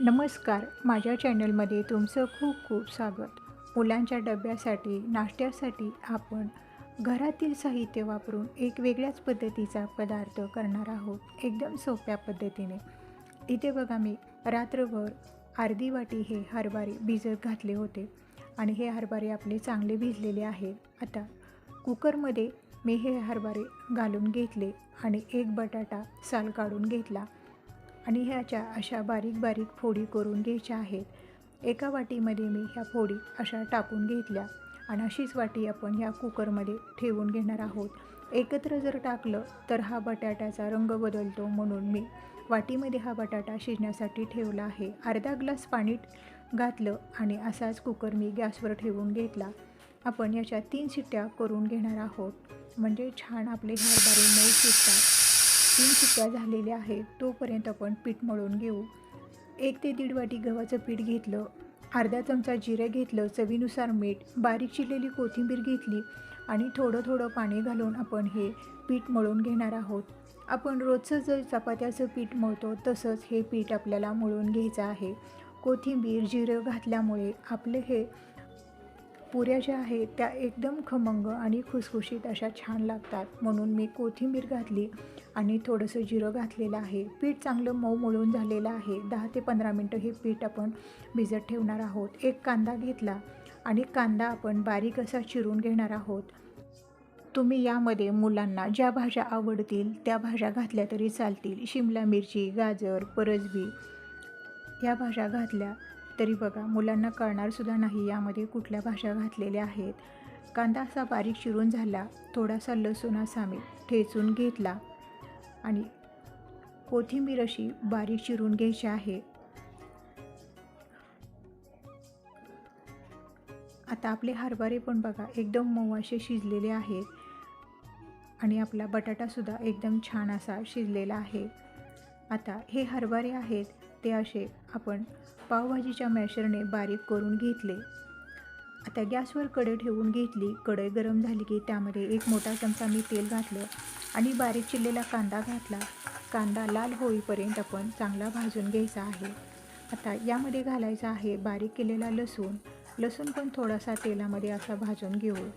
नमस्कार माझ्या चॅनलमध्ये तुमचं खूप खूप स्वागत. मुलांच्या डब्यासाठी नाश्त्यासाठी आपण घरातील साहित्य वापरून एक वेगळ्याच पद्धतीचा पदार्थ करणार आहोत एकदम सोप्या पद्धतीने. इथे बघा मी रात्रभर अर्धी वाटी हे हरभरे भिजत घातले होते आणि हे हरभरे आपले चांगले भिजलेले आहेत. आता कुकरमध्ये मी हे हरभरे घालून घेतले आणि एक बटाटा साल काढून घेतला. आणि ह्याच्या अशा बारीक बारीक फोडी करून घ्यायच्या आहेत एका वाटीमध्ये मी ह्या फोडी अशा टाकून घेतल्या आणि अशीच वाटी आपण ह्या कुकरमध्ये ठेवून घेणार आहोत. एकत्र जर टाकलं तर हा बटाट्याचा रंग बदलतो म्हणून मी वाटीमध्ये हा बटाटा शिजण्यासाठी ठेवला आहे. अर्धा ग्लास पाणी घातलं आणि असाच कुकर मी गॅसवर ठेवून घेतला. आपण याच्या तीन शिट्ट्या करून घेणार आहोत. म्हणजे छान आपले हरभरे मऊ शिजतात. तीन शिट्ट्या झालेल्या आहेत तोपर्यंत आपण पीठ मळून घेऊ. एक ते दीड वाटी गव्हाचं पीठ घेतलं अर्धा चमचा जिरं घेतलं चवीनुसार मीठ बारीक चिरलेली कोथिंबीर घेतली आणि थोडं थोडं पाणी घालून आपण हे पीठ मळून घेणार आहोत. आपण रोजचं जर चपात्याचं पीठ मळतो तसंच हे पीठ आपल्याला मळून घ्यायचं आहे. कोथिंबीर जिरं घातल्यामुळे आपले हे पुऱ्या ज्या आहेत त्या एकदम खमंग आणि खुसखुशीत अशा छान लागतात. म्हणून मी कोथिंबीर घातली आणि थोडंसं जिरं घातलेलं आहे. पीठ चांगलं मऊ मळून झालेलं आहे. दहा ते पंधरा मिनटं हे पीठ आपण भिजत ठेवणार आहोत. एक कांदा घेतला आणि कांदा आपण बारीक असा चिरून घेणार आहोत. तुम्ही यामध्ये मुलांना ज्या भाज्या आवडतील त्या भाज्या घातल्या तरी चालतील. शिमला मिरची गाजर परसबी या भाज्या घातल्या तरी बघा मुलांना कळणारसुद्धा नाही यामध्ये कुठल्या भाज्या घातलेल्या आहेत. कांदा असा बारीक चिरून झाला. थोडासा लसूण असा मी ठेचून घेतला. आणि कोथिंबीर अशी बारीक चिरून घ्यायची आहे. आता आपले हरभरे पण बघा एकदम मऊ असे शिजलेले आहेत. आणि आपला बटाटासुद्धा एकदम छान असा शिजलेला आहे. आता हे हरभरे आहेत ते असे आपण पावभाजीच्या मॅशरने बारीक करून घेतले. आता गॅसवर कढई ठेवून घेतली. कढई गरम झाली की त्यामध्ये एक मोठा चमचा मी तेल घातलं. आणि बारीक चिरलेला कांदा घातला. कांदा लाल होईपर्यंत आपण चांगला भाजून घ्यायचा आहे. आता यामध्ये घालायचा आहे बारीक केलेला लसूण. लसूण पण थोडासा तेलामध्ये असा भाजून घेऊ.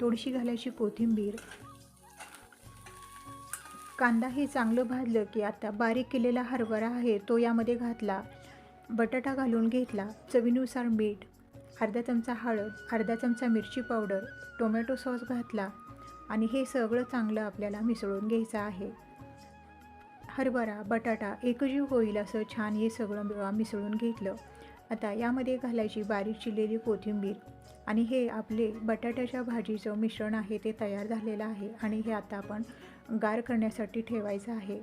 थोडीशी घालायची कोथिंबीर. कांदा हे चांगलं भाजलं की आता बारीक केलेला हरभरा आहे तो यामध्ये घातला. बटाटा घालून घेतला. चवीनुसार मीठ अर्धा चमचा हळद अर्धा चमचा मिरची पावडर टोमॅटो सॉस घातला. आणि हे सगळं चांगलं आपल्याला मिसळून घ्यायचं आहे. हरभरा बटाटा एकजीव होईल असं छान हे सगळं मिसळून घेतलं. आता यामध्ये घालायची बारीक चिरलेली कोथिंबीर आणि हे आपले बटाट्याच्या भाजीचं मिश्रण आहे ते तयार झालेलं आहे आणि हे आता आपण गार करण्यासाठी ठेवायचं आहे.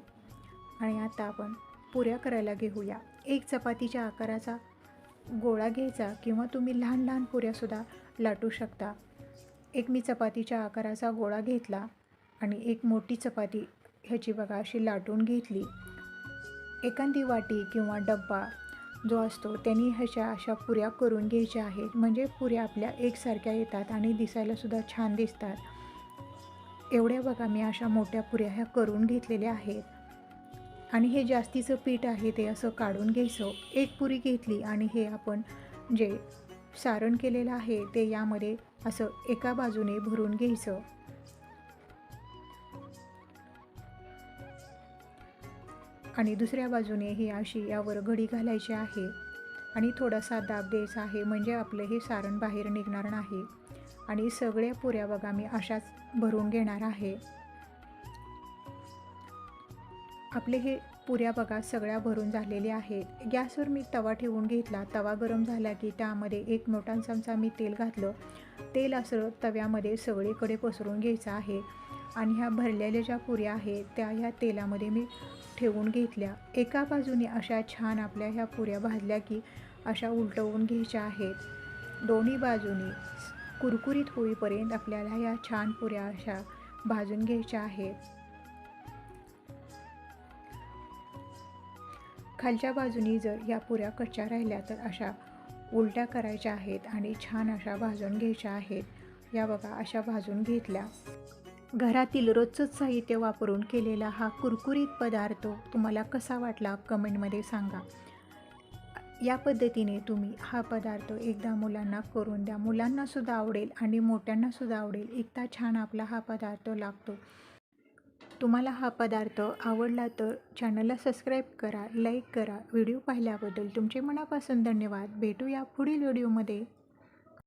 आणि आता आपण पुऱ्या करायला घेऊया. एक चपातीच्या आकाराचा गोळा घ्यायचा किंवा तुम्ही लहान लहान पुऱ्यासुद्धा लाटू शकता. एक मी चपातीच्या आकाराचा गोळा घेतला आणि एक मोठी चपाती ह्याची बघा अशी लाटून घेतली. एखादी वाटी किंवा डब्बा जो असतो त्यांनी ह्याच्या अशा पुऱ्या करून घ्यायच्या आहेत. म्हणजे पुऱ्या आपल्या एकसारख्या येतात आणि दिसायलासुद्धा छान दिसतात. एवढ्या बघा मी अशा मोठ्या पुऱ्या ह्या करून घेतलेल्या आहेत. आणि हे जास्तीचं पीठ आहे ते असं काढून घ्यायचं. एक पुरी घेतली आणि हे आपण जे सारण केलेलं आहे ते यामध्ये असं एका बाजूने भरून घ्यायचं. आणि दुसऱ्या बाजूने ही अशी यावर घडी घालायची आहे. आणि थोडासा दाब द्यायचा आहे म्हणजे आपलं हे सारण बाहेर निघणार नाही. आणि सगळ्या पुऱ्या बघा मी अशाच भरून घेणार आहे. आपले हे पुऱ्या बघा सगळ्या भरून झालेल्या आहेत. गॅसवर मी तवा ठेवून घेतला. तवा गरम झाला की त्यामध्ये एक मोठा चमचा मी तेल घातलं. तेल असं तव्यामध्ये सगळीकडे पसरून घ्यायचं आहे. आणि ह्या भरलेल्या ज्या पुऱ्या आहेत त्या ह्या तेलामध्ये मी ठेवून घेतल्या. एका बाजूने अशा छान आपल्या ह्या पुऱ्या भाजल्या की अशा उलटवून घ्यायच्या आहेत. दोन्ही बाजूनी कुरकुरीत होईपर्यंत आपल्याला ह्या छान पुऱ्या अशा भाजून घ्यायच्या आहेत. खालच्या बाजूनी जर या पुऱ्या कच्च्या राहिल्या तर अशा उलट्या करायच्या आहेत आणि छान अशा भाजून घ्यायच्या आहेत. या बघा अशा भाजून घेतल्या. घरातील रोजचंच साहित्य वापरून केलेला हा कुरकुरीत पदार्थ तुम्हाला कसा वाटला कमेंटमध्ये सांगा. या पद्धतीने तुम्ही हा पदार्थ एकदा मुलांना करून द्या. मुलांनासुद्धा आवडेल आणि मोठ्यांनासुद्धा आवडेल. एकदा छान आपला हा पदार्थ लागतो. तुम्हाला हा पदार्थ आवडला तर चॅनलला सबस्क्राईब करा लाईक करा. व्हिडिओ पाहिल्याबद्दल तुमचे मनापासून धन्यवाद. भेटूया पुढील व्हिडिओमध्ये